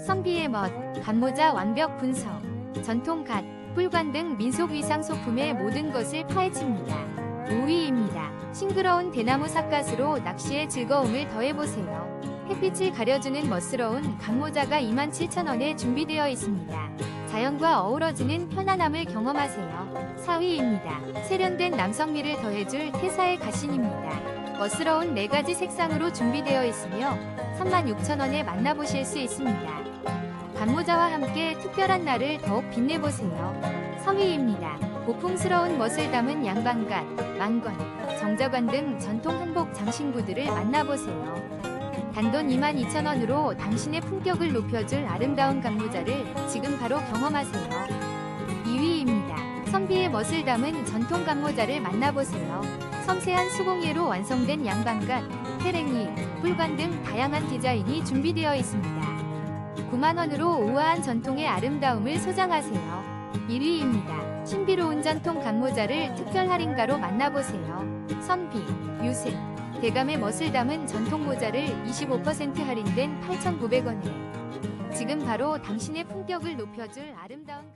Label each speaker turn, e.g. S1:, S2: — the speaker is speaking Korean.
S1: 선비의 멋, 간모자 완벽 분석, 전통 갓, 꿀관 등 민속 위상 소품의 모든 것을 파헤칩니다. 5위입니다. 싱그러운 대나무 삿갓으로 낚시의 즐거움을 더해보세요. 햇빛을 가려주는 멋스러운 강모자가 27,000원에 준비되어 있습니다. 자연과 어우러지는 편안함을 경험하세요. 4위입니다. 세련된 남성미를 더해줄 태사의 가신입니다. 멋스러운 4가지 색상으로 준비되어 있으며 36,000원에 만나보실 수 있습니다. 간모자와 함께 특별한 날을 더욱 빛내보세요. 3위입니다. 고풍스러운 멋을 담은 양반갓, 망건, 정자관 등 전통 한복 장신구들을 만나보세요. 단돈 22,000원으로 당신의 품격을 높여줄 아름다운 간모자를 지금 바로 경험하세요. 2위입니다. 선비의 멋을 담은 전통 간모자를 만나보세요. 섬세한 수공예로 완성된 양반갓, 페랭이, 뿔관 등 다양한 디자인이 준비되어 있습니다. 9만원으로 우아한 전통의 아름다움을 소장하세요. 1위입니다. 신비로운 전통 간모자를 특별 할인가로 만나보세요. 선비, 유색, 대감의 멋을 담은 전통 모자를 25% 할인된 8,900원에 지금 바로 당신의 품격을 높여줄 아름다운